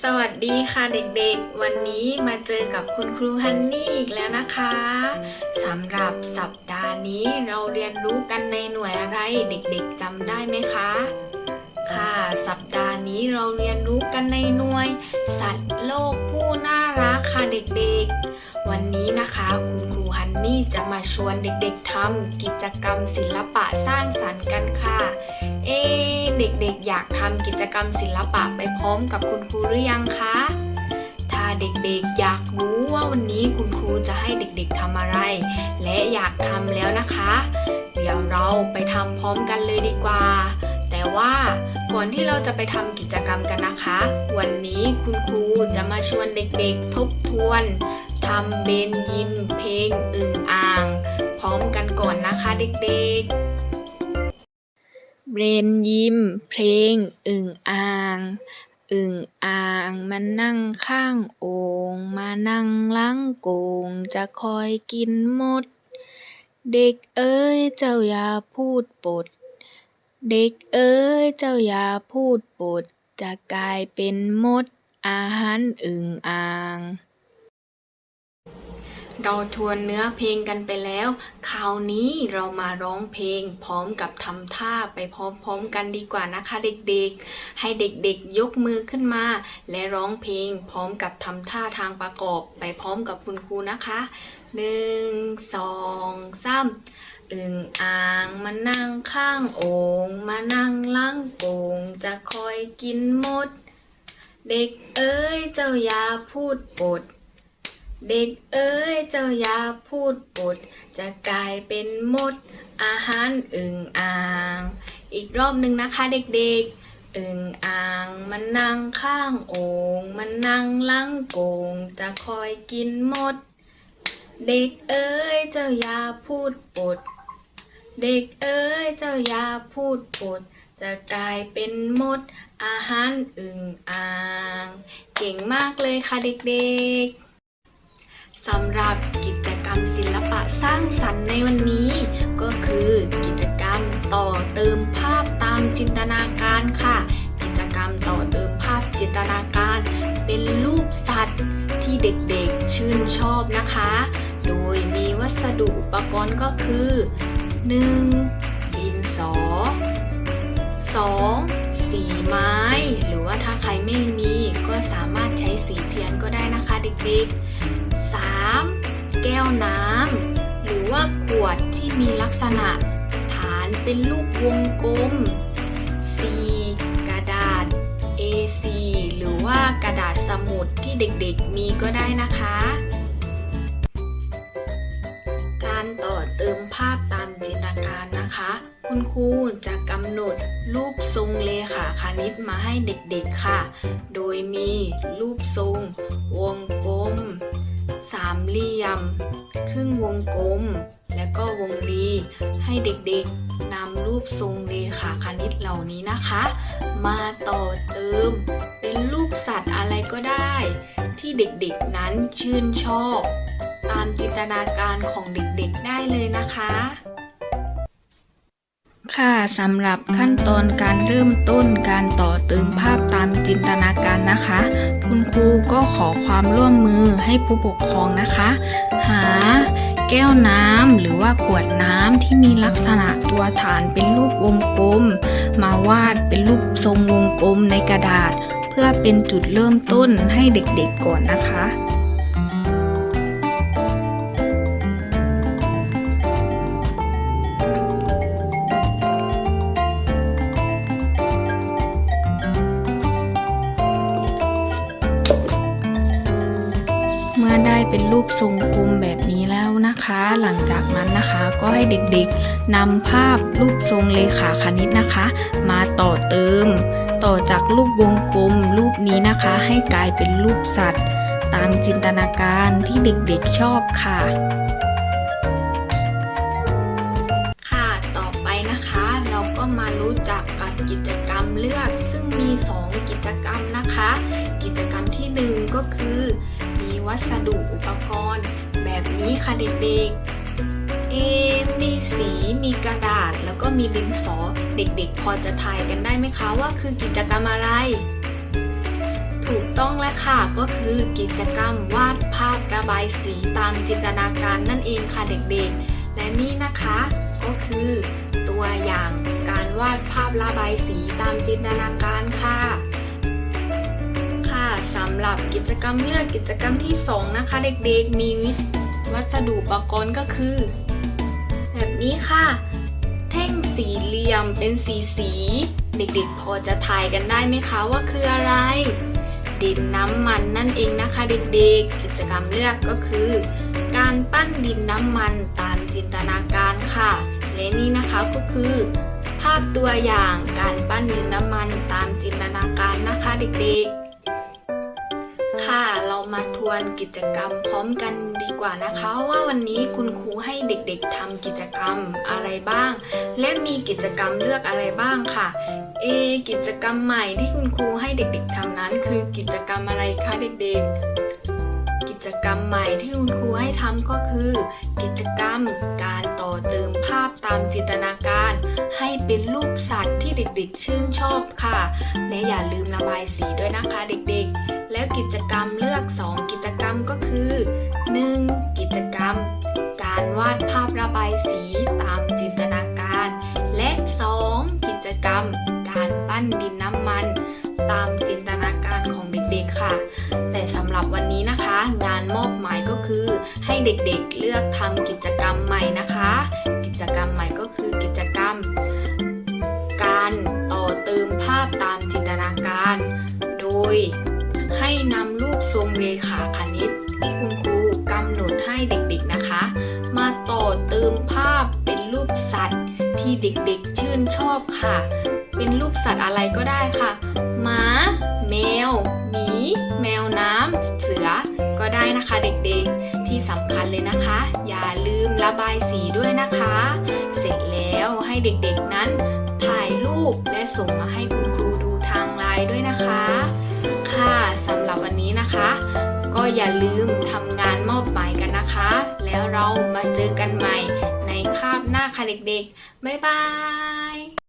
สวัสดีค่ะเด็กๆ วันนี้มาเจอกับคุณครูฮันนี่อีกแล้วนะคะสำหรับสัปดาห์นี้เราเรียนรู้กันในหน่วยอะไรเด็กๆจำได้ไหมคะ ค่ะสัปดาห์นี้เราเรียนรู้กันในหน่วย สัตว์โลกผู้น่ารักค่ะเด็กๆ วันนี้นะคะคุณครูฮันนี่จะมาชวนเด็กๆทำกิจกรรมศิลปะสร้างสรรค์กันค่ะ เอ๊ เด็กๆ อยากทำกิจกรรมศิลปะไปพร้อมกับคุณครูหรือยังคะ ถ้าเด็กๆ อยากรู้ว่าวันนี้คุณครูจะให้เด็กๆทำอะไร และอยากทำแล้วนะคะ เดี๋ยวเราไปทำพร้อมกันเลยดีกว่า แต่ว่าก่อนที่เราจะไปทำกิจกรรมกันนะคะ วันนี้คุณครูจะมาชวนเด็กๆ ทบทวนทำเบนยิมเพลงอึ่งอ่าง พร้อมกันก่อนนะคะเด็กๆ เบรนยิ้มเพลง อึ่งอ่าง อึ่งอ่างมันนั่งข้างโอ่ง มานั่งล้างโกงจะคอยกินมด เด็กเอ้ยเจ้าอย่าพูดปด เด็กเอ้ยเจ้าอย่าพูดปด จะกลายเป็นมด อาหารอึ่งอ่าง เราทวนเนื้อเพลงกันไปแล้ว คราวนี้เรามาร้องเพลงพร้อมกับทำท่าไปพร้อมๆกันดีกว่านะคะเด็กๆ ให้เด็กๆยกมือขึ้นมา และร้องเพลงพร้อมกับทำท่าทางประกอบไปพร้อมกับคุณครูนะคะหนึ่งสองสามอึ่งอ่างมานั่งข้างโอ่งมานั่งล้างโป่งจะคอยกินมด เด็กเอ้ยเจ้าอย่าพูดปด เด็กเอ้ยเจ้าอย่าพูดปด จะกลายเป็นมด อาหารอึ่งอ่าง อีกรอบหนึ่งนะคะเด็กๆ อึ่งอ่าง มันนั่งข้างโอ่งมันนั่งล้างโกงจะคอยกินมด เด็กเอ้ยเจ้าอย่าพูดปด เด็กเอ้ยเจ้าอย่าพูดปดจะกลายเป็นมด อาหารอึ่งอ่าง เก่งมากเลยค่ะเด็กๆ สำหรับกิจกรรมศิลปะสร้างสรรค์ในวันนี้ ก็คือกิจกรรมต่อเติมภาพตามจินตนาการค่ะ กิจกรรมต่อเติมภาพจินตนาการ เป็นรูปสัตว์ที่เด็กๆชื่นชอบนะคะ โดยมีวัสดุอุปกรณ์ก็คือ 1. ดินสอ 2. สีไม้ หรือว่าถ้าใครไม่มีก็สามารถใช้สีเทียนก็ได้นะคะเด็กๆ 3. แก้วน้ำหรือว่าขวดที่มีลักษณะ ฐานเป็นรูปวงกลม 4. กระดาษ A4 หรือว่ากระดาษสมุดที่เด็กๆมีก็ได้นะคะ การต่อเติมภาพตามจินตนาการนะคะ คุณครูจะกำหนดรูปทรงเลขาคณิตมาให้เด็กๆค่ะ โดยมีรูปทรงวงามเหลี่ยม ครึ่งวงกลม และก็วงรี ให้เด็กๆนำรูปทรงเลขาคณิตเหล่านี้นะคะ มาต่อเติม เป็นรูปสัตว์อะไรก็ได้ ที่เด็กๆนั้นชื่นชอบ ตามจินตนาการของเด็กๆได้เลยนะคะค่ะสำหรับขั้นตอนการเริ่มต้นการต่อเติมภาพ จินตนาการนะคะ คุณครูก็ขอความร่วมมือให้ผู้ปกครองนะคะ หาแก้วน้ำหรือว่าขวดน้ำที่มีลักษณะตัวฐานเป็นรูปวงกลม มาวาดเป็นรูปทรงวงกลมในกระดาษ เพื่อเป็นจุดเริ่มต้นให้เด็กๆก่อนนะคะ รูปทรงกลมแบบนี้แล้วนะคะ หลังจากนั้นนะคะก็ให้เด็กๆนำภาพรูปทรงเลขาคณิตนะคะ มาต่อเติม ต่อจากรูปวงกลมรูปนี้นะคะ ให้กลายเป็นรูปสัตว์ ตามจินตนาการที่เด็กๆชอบค่ะค่ะต่อไปนะคะเราก็มารู้จักกับกิจกรรมเลือก ซึ่งมี 2 กิจกรรมนะคะ กิจกรรมที่ 1 ก็คือ วัสดุอุปกรณ์ แบบนี้ค่ะเด็กๆ เอ มีสีมีกระดาษแล้วก็มีดินสอ เด็กๆ พอจะทายกันได้ไหมคะว่าคือกิจกรรมอะไร ถูกต้องแล้วค่ะก็คือกิจกรรมวาดภาพระบายสีตามจินตนาการนั่นเองค่ะเด็กๆ และนี่นะคะก็คือตัวอย่างการวาดภาพระบายสีตามจินตนาการค่ะ สำหรับกิจกรรมเลือกกิจกรรมที่ 2 นะคะ เด็กๆมีวิวัสดุอุปกรณ์ก็คือ แบบนี้ค่ะ แท่งสี่เหลี่ยมเป็นสีสี เด็กๆ พอจะทายกันได้ไหมคะว่าคืออะไรดินน้ำมันนั่นเองนะคะเด็กๆ กิจกรรมเลือกก็คือ การปั้นดินน้ำมันตามจินตนาการค่ะ และนี่นะคะก็คือ ภาพตัวอย่างการปั้นดินน้ำมันตามจินตนาการนะคะเด็กๆ มาทวนกิจกรรมพร้อมกันดีกว่านะคะ ว่าวันนี้คุณครูให้เด็กๆทำกิจกรรมอะไรบ้าง และมีกิจกรรมเลือกอะไรบ้างค่ะ เอ กิจกรรมใหม่ที่คุณครูให้เด็กๆทำนั้น คือกิจกรรมอะไรคะเด็กๆ กิจกรรมใหม่ที่คุณครูให้ทำก็คือ กิจกรรมการต่อเติมภาพตามจินตนาการ ให้เป็นรูปสัตว์ที่เด็กๆชื่นชอบค่ะ และอย่าลืมระบายสีด้วยนะคะเด็กๆ กิจกรรมเลือก 2 กิจกรรมก็คือ 1. กิจกรรม การวาดภาพระบายสีตามจินตนาการ และ 2. กิจกรรม การปั้นดินน้ำมัน ตามจินตนาการของเด็กๆค่ะ แต่สำหรับวันนี้นะคะ งานมอบหมายก็คือ ให้เด็กๆเลือกทำกิจกรรมใหม่นะคะ กิจกรรมใหม่ก็คือกิจกรรม การต่อเติมภาพตามจินตนาการ โดย นำรูปทรงเรขาคณิต ที่คุณครูกำหนดให้เด็กๆนะคะ มาต่อเติมภาพเป็นรูปสัตว์ ที่เด็กๆชื่นชอบค่ะ เป็นรูปสัตว์อะไรก็ได้ค่ะหมาแมวหมีแมวน้ำเสือก็ได้นะคะเด็กๆที่สำคัญเลยนะคะ อย่าลืมระบายสีด้วยนะคะ เสร็จแล้วให้เด็กๆนั้น ถ่ายรูปและส่งมาให้คุณครูดูทางไลน์ด้วยนะคะค่ะ อย่าลืมทำงานมอบหมายกันนะคะ แล้วเรามาเจอกันใหม่ในคาบหน้าค่ะเด็กๆ บ๊ายบาย